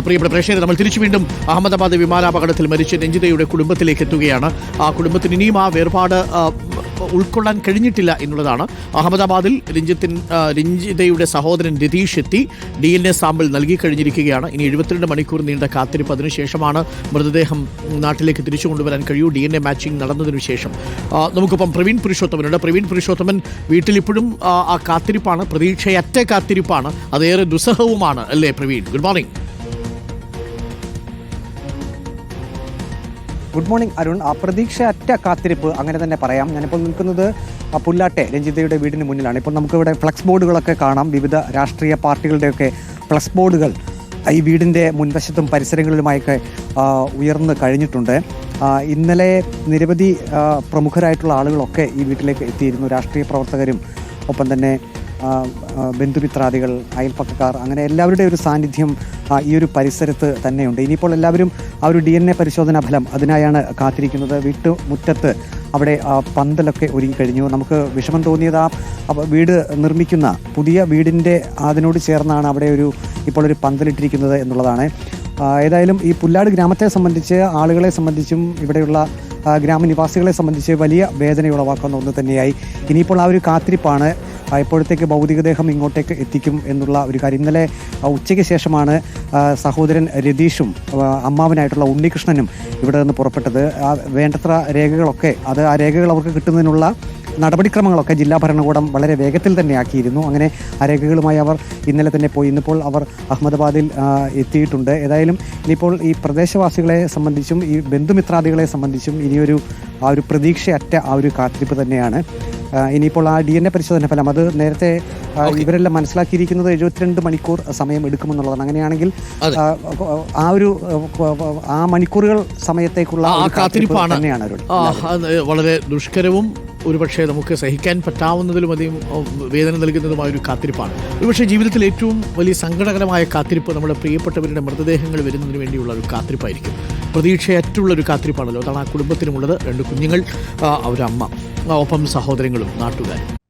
പ്രിയപ്പെട്ട പ്രേക്ഷകരെ നമ്മൾ തിരിച്ചു വീണ്ടും അഹമ്മദാബാദ് വിമാനാപകടത്തിൽ മരിച്ച രഞ്ജിതയുടെ കുടുംബത്തിലേക്ക് എത്തുകയാണ്. ആ കുടുംബത്തിന് ഇനിയും ആ വേർപാട് ഉൾക്കൊള്ളാൻ കഴിഞ്ഞിട്ടില്ല എന്നുള്ളതാണ്. അഹമ്മദാബാദിൽ രഞ്ജിത്തിൻ രഞ്ജിതയുടെ സഹോദരൻ രതീഷ് എത്തി. ഡി എൻ എ സാമ്പിൾ നൽകി കഴിഞ്ഞിരിക്കുകയാണ്. ഇനി എഴുപത്തിരണ്ട് മണിക്കൂർ നീണ്ട കാത്തിരിപ്പ് അതിനുശേഷമാണ് മൃതദേഹം നാട്ടിലേക്ക് തിരിച്ചു കൊണ്ടുവരാൻ കഴിയൂ. ഡി എൻ എ മാച്ചിങ് നടന്നതിനു ശേഷം. നമുക്കിപ്പം പ്രവീൺ പുരുഷോത്തമനുണ്ട്. പ്രവീൺ പുരുഷോത്തമൻ വീട്ടിലിപ്പോഴും ആ കാത്തിരിപ്പാണ്. പ്രതീക്ഷയറ്റ കാത്തിരിപ്പാണ്. അതേറെ ദുസ്സഹവുമാണ് അല്ലേ Praveen? Good morning. Good morning Arun. പ്രതീക്ഷ അറ്റ കാത്തിരിപ്പ് അങ്ങനെ തന്നെ പറയാം. ഞാനിപ്പോൾ നിൽക്കുന്നത് ആ പുല്ലാട്ടെ രഞ്ജിതയുടെ വീടിന് മുന്നിലാണ്. ഇപ്പോൾ നമുക്കിവിടെ ഫ്ലക്സ് ബോർഡുകളൊക്കെ കാണാം. വിവിധ രാഷ്ട്രീയ പാർട്ടികളുടെയൊക്കെ ഫ്ലക്സ് ബോർഡുകൾ ഈ വീടിന്റെ മുൻവശത്തും പരിസരങ്ങളിലുമായൊക്കെ ഉയർന്നു കഴിഞ്ഞിട്ടുണ്ട്. ഇന്നലെ നിരവധി പ്രമുഖരായിട്ടുള്ള ആളുകളൊക്കെ ഈ വീട്ടിലേക്ക് എത്തിയിരുന്നു. രാഷ്ട്രീയ പ്രവർത്തകരും ഒപ്പം തന്നെ ആ, ആ, ബന്ധുമിത്രാദികൾ അയൽപ്പക്കക്കാർ അങ്ങനെ എല്ലാവരുടെ ഒരു സാന്നിധ്യം ഈ ഒരു പരിസരത്ത് തന്നെയുണ്ട്. ഇനിയിപ്പോൾ എല്ലാവരും ആ ഒരു ഡി എൻ എ പരിശോധനാ ഫലം അതിനായാണ് കാത്തിരിക്കുന്നത്. വീട്ടുമുറ്റത്ത് അവിടെ പന്തലൊക്കെ ഒരുങ്ങിക്കഴിഞ്ഞു. നമുക്ക് വിഷമം തോന്നിയത് ആ വീട് നിർമ്മിക്കുന്ന പുതിയ വീടിന്റെ അതിനോട് ചേർന്നാണ് അവിടെ ഒരു ഇപ്പോൾ ഒരു പന്തലിട്ടിരിക്കുന്നത് എന്നുള്ളതാണ്. ഏതായാലും ഈ പുല്ലാട് ഗ്രാമത്തെ സംബന്ധിച്ച് ആളുകളെ സംബന്ധിച്ചും ഇവിടെയുള്ള ഗ്രാമനിവാസികളെ സംബന്ധിച്ച് വലിയ വേദന ഉളവാക്കുന്ന ഒന്ന് തന്നെയായി. ഇനിയിപ്പോൾ ആ ഒരു കാത്തിരിപ്പാണ് ആ, എപ്പോഴത്തേക്ക് ഭൗതികദേഹം ഇങ്ങോട്ടേക്ക് എത്തിക്കും എന്നുള്ള ഒരു കാര്യം. ഇന്നലെ ഉച്ചയ്ക്ക് ശേഷമാണ് സഹോദരൻ രതീഷും അമ്മാവനായിട്ടുള്ള ഉണ്ണികൃഷ്ണനും ഇവിടെ നിന്ന് പുറപ്പെട്ടത്. വേണ്ടത്ര രേഖകളൊക്കെ അത് ആ രേഖകൾ അവർക്ക് കിട്ടുന്നതിനുള്ള നടപടിക്രമങ്ങളൊക്കെ ജില്ലാ ഭരണകൂടം വളരെ വേഗത്തിൽ തന്നെ ആക്കിയിരുന്നു. അങ്ങനെ ആ രേഖകളുമായി അവർ ഇന്നലെ തന്നെ പോയി. ഇന്നിപ്പോൾ അവർ അഹമ്മദാബാദിൽ എത്തിയിട്ടുണ്ട്. ഏതായാലും ഇനിയിപ്പോൾ ഈ പ്രദേശവാസികളെ സംബന്ധിച്ചും ഈ ബന്ധുമിത്രാദികളെ സംബന്ധിച്ചും ഇനിയൊരു ആ ഒരു പ്രതീക്ഷയറ്റ ആ ഒരു കാത്തിരിപ്പ് തന്നെയാണ്. ഇനിയിപ്പോൾ ആ ഡി എൻ എ പരിശോധന ഫലം അത് നേരത്തെ ഇവരെല്ലാം മനസ്സിലാക്കിയിരിക്കുന്നത് എഴുപത്തിരണ്ട് മണിക്കൂർ സമയം എടുക്കുമെന്നുള്ളതാണ്. അങ്ങനെയാണെങ്കിൽ ആ, ഒരു ആ മണിക്കൂറുകൾ സമയത്തേക്കുള്ള കാത്തിരിപ്പാണ്. വളരെ ദുഷ്കരവും ഒരുപക്ഷെ നമുക്ക് സഹിക്കാൻ പറ്റാവുന്നതിലും അധികം വേദന നൽകുന്നതുമായ ഒരു കാത്തിരിപ്പാണ്. ഒരുപക്ഷെ ജീവിതത്തിൽ ഏറ്റവും വലിയ സങ്കടകരമായ കാത്തിരിപ്പ് നമ്മുടെ പ്രിയപ്പെട്ടവരുടെ മൃതദേഹങ്ങൾ വരുന്നതിന് വേണ്ടിയുള്ള ഒരു കാത്തിരിപ്പായിരിക്കും. പ്രതീക്ഷയറ്റുള്ള ഒരു കാത്തിരിപ്പാണല്ലോ. അതാണ് ആ കുടുംബത്തിനുമുള്ളത് രണ്ട് കുഞ്ഞുങ്ങൾ അവരമ്മ. ഒപ്പം സഹോദരങ്ങളും നാട്ടുകാരും.